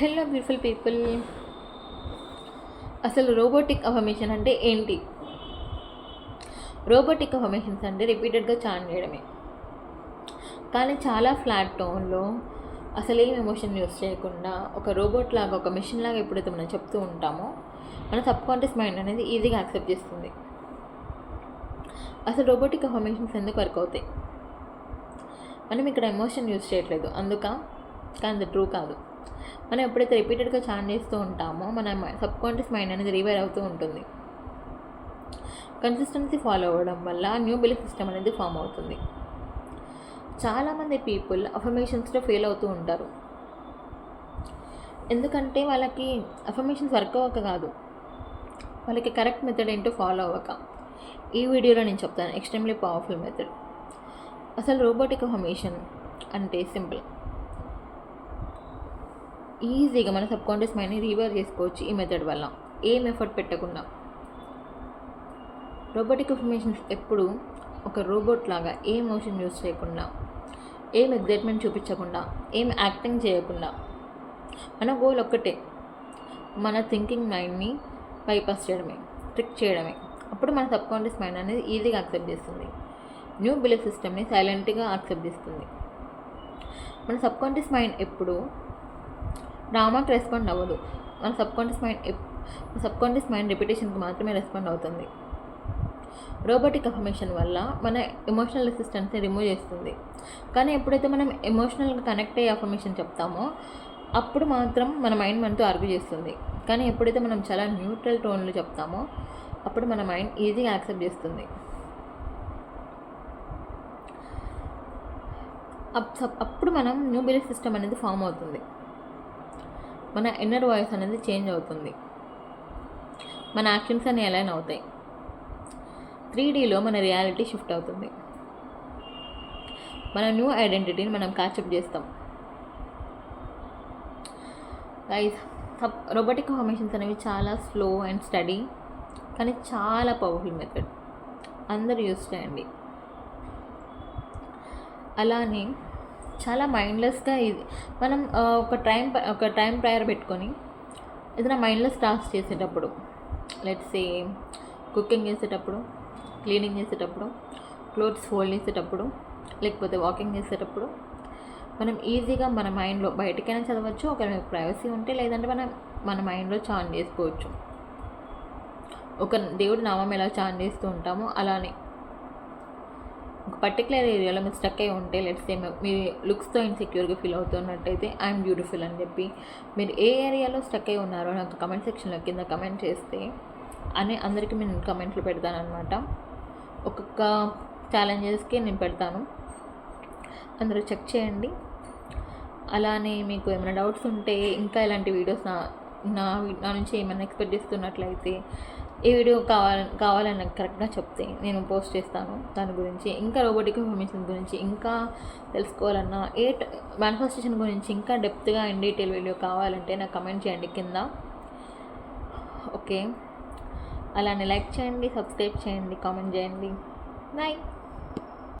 Hello beautiful people అసలు robotic affirmation అంటే ఏంటి? రోబోటిక్ అఫర్మేషన్స్ అంటే రిపీటెడ్గా చాన్ చేయడమే. కానీ చాలా ఫ్లాట్ టోన్లో అసలు ఏం ఎమోషన్ యూస్ చేయకుండా ఒక రోబోట్ లాగా ఒక మిషన్ లాగా ఎప్పుడైతే మనం చెప్తూ ఉంటామో మన సబ్ కాన్షియస్ మైండ్ అనేది ఈజీగా యాక్సెప్ట్ చేస్తుంది. అసలు రోబోటిక్ అఫర్మేషన్స్ ఎందుకు వర్క్ అవుతాయి? మనం ఇక్కడ ఎమోషన్ యూస్ చేయట్లేదు. అందుక కానీ ట్రూ కాదు. మనం ఎప్పుడైతే రిపీటెడ్గా చాన్ చేస్తూ ఉంటామో మన సబ్ కాన్షియస్ మైండ్ అనేది రివైర్ అవుతూ ఉంటుంది. కన్సిస్టెన్సీ ఫాలో అవ్వడం వల్ల న్యూ బిలీఫ్ సిస్టమ్ అనేది ఫామ్ అవుతుంది. చాలామంది పీపుల్ అఫర్మేషన్స్లో ఫెయిల్ అవుతూ ఉంటారు. ఎందుకంటే వాళ్ళకి అఫర్మేషన్స్ వర్క్ అవ్వక కాదు. వాళ్ళకి కరెక్ట్ మెథడ్ ఏంటో ఫాలో అవ్వక. ఈ వీడియోలో నేను చెప్తాను. ఎక్స్ట్రీమ్లీ పవర్ఫుల్ మెథడ్ అసలు రోబోటిక్ అఫర్మేషన్ అంటే సింపుల్ ఈజీగా మన సబ్ కాన్షియస్ మైండ్ని రీవర్ చేసుకోవచ్చు ఈ మెథడ్ వల్ల. ఏం ఎఫర్ట్ పెట్టకుండా. రోబోటిక్ ఇన్ఫర్మేషన్స్ ఎప్పుడు ఒక రోబోట్ లాగా ఏ మోషన్ యూస్ చేయకుండా ఏం ఎగ్జైట్మెంట్ చూపించకుండా ఏం యాక్టింగ్ చేయకుండా మన గోల్ ఒక్కటే మన థింకింగ్ మైండ్ని బైపాస్ చేయడమే ట్రిక్ చేయడమే. అప్పుడు మన సబ్ కాన్షియస్ మైండ్ అనేది ఈజీగా యాక్సెప్ట్ చేస్తుంది. న్యూ బిలీఫ్ సిస్టమ్ని సైలెంట్గా యాక్సెప్ట్ చేస్తుంది. మన సబ్ కాన్షియస్ మైండ్ ఎప్పుడు డ్రామాకి రెస్పాండ్ అవ్వదు. మన సబ్కాన్షియస్ మైండ్ మన మైండ్ రిపిటేషన్కి మాత్రమే రెస్పాండ్ అవుతుంది. రోబోటిక్ అఫర్మేషన్ వల్ల మన ఎమోషనల్ రెసిస్టెన్స్ని రిమూవ్ చేస్తుంది. కానీ ఎప్పుడైతే మనం ఎమోషనల్గా కనెక్ట్ అయ్యే అఫర్మేషన్ చెప్తామో అప్పుడు మాత్రం మన మైండ్ మనతో ఆర్గ్యూ చేస్తుంది. కానీ ఎప్పుడైతే మనం చాలా న్యూట్రల్ టోన్లో చెప్తామో అప్పుడు మన మైండ్ ఈజీగా యాక్సెప్ట్ చేస్తుంది. అప్పుడు మనం న్యూ బిలీఫ్ సిస్టమ్ అనేది ఫామ్ అవుతుంది. మన ఇన్నర్ వాయిస్ అనేది చేంజ్ అవుతుంది. మన యాక్షన్స్ అన్ని అలైన్ అవుతాయి. త్రీ డీలో మన రియాలిటీ షిఫ్ట్ అవుతుంది. మన న్యూ ఐడెంటిటీని మనం క్యాచప్ చేస్తాం. గైస్ రోబోటిక్ ఫార్మేషన్స్ అనేవి చాలా స్లో అండ్ స్టడీ కానీ చాలా పవర్ఫుల్ మెథడ్ అందరూ యూస్ చేయండి. అలానే చాలా మైండ్లెస్గా ఇది మనం ఒక టైం ఒక టైం ప్రయర్ పెట్టుకొని ఏదైనా మైండ్లెస్ టాస్క్ చేసేటప్పుడు లెట్స్ ఏ కుకింగ్ చేసేటప్పుడు క్లీనింగ్ చేసేటప్పుడు క్లోత్స్ ఫోల్డ్ చేసేటప్పుడు లేకపోతే వాకింగ్ చేసేటప్పుడు మనం ఈజీగా మన మైండ్లో బయటకైనా చదవచ్చు ఒకరి ప్రైవసీ ఉంటే లేదంటే మనం మన మైండ్లో చాన్ చేసుకోవచ్చు. ఒక దేవుడి నామం ఎలా చాన్ చేస్తూ ఉంటామో అలానే. ఒక పర్టికులర్ ఏరియాలో మీరు స్టక్ అయి ఉంటే లెట్స్ సేమ్ మీ లుక్స్తో ఇన్సెక్యూర్గా ఫీల్ అవుతున్నట్టయితే ఐఎమ్ బ్యూటిఫుల్ అని చెప్పి మీరు ఏ ఏరియాలో స్టక్ అయి ఉన్నారో నాకు కమెంట్ సెక్షన్లో కింద కమెంట్ చేస్తే అని అందరికీ నేను కమెంట్లు పెడతానమాట ఒక్కొక్క ఛాలెంజెస్కి నేను పెడతాను. అందరూ చెక్ చేయండి. అలానే మీకు ఏమైనా డౌట్స్ ఉంటే ఇంకా ఇలాంటి వీడియోస్ నా నా నా నుంచి ఏమైనా ఎక్స్పెక్ట్ చేస్తున్నట్లయితే ఈ వీడియో కావాలి కావాలని నాకు కరెక్ట్గా చెప్తే నేను పోస్ట్ చేస్తాను దాని గురించి. ఇంకా రోబోటిక్ ఇన్ఫర్మేషన్ గురించి ఇంకా తెలుసుకోవాలన్నా ఏ మేనిఫెస్టేషన్ గురించి ఇంకా డెప్త్గా ఇన్ డీటెయిల్ వీడియో కావాలంటే నాకు కమెంట్ చేయండి కింద. ఓకే అలానే లైక్ చేయండి సబ్స్క్రైబ్ చేయండి కామెంట్ చేయండి. బాయ్